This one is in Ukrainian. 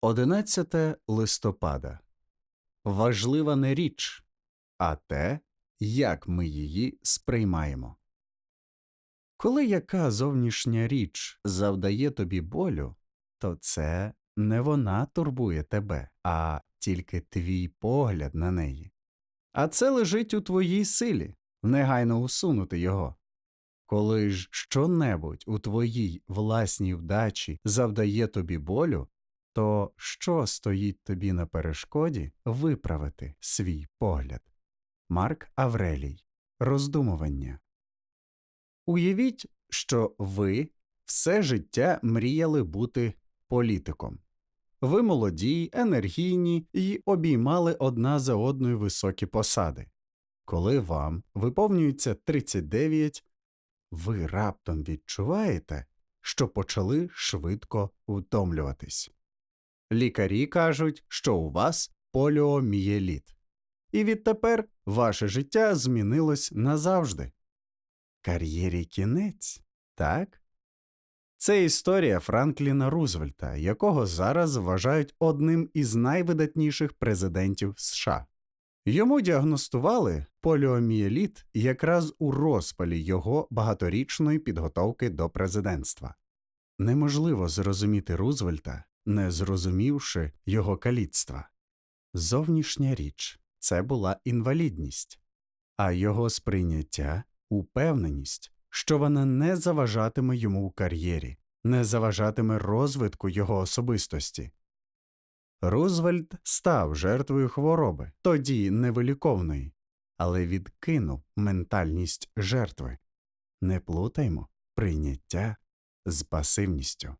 11 листопада. Важлива не річ, а те, як ми її сприймаємо. Коли яка зовнішня річ завдає тобі болю, то це не вона турбує тебе, а тільки твій погляд на неї. А це лежить у твоїй силі негайно усунути його. Коли ж щонебудь у твоїй власній вдачі завдає тобі болю, то що стоїть тобі на перешкоді виправити свій погляд? Марк Аврелій. Роздумування. Уявіть, що ви все життя мріяли бути політиком. Ви молоді, енергійні і обіймали одна за одною високі посади. Коли вам виповнюється 39, ви раптом відчуваєте, що почали швидко втомлюватись. Лікарі кажуть, що у вас поліомієліт. І відтепер ваше життя змінилось назавжди. Кар'єрі кінець, так? Це історія Франкліна Рузвельта, якого зараз вважають одним із найвидатніших президентів США. Йому діагностували поліомієліт якраз у розпалі його багаторічної підготовки до президентства. Неможливо зрозуміти Рузвельта, не зрозумівши його каліцтва. Зовнішня річ це була інвалідність, а його сприйняття упевненість, що вона не заважатиме йому у кар'єрі, не заважатиме розвитку його особистості. Рузвельт став жертвою хвороби, тоді невиліковної, але відкинув ментальність жертви. Не плутаймо прийняття з пасивністю.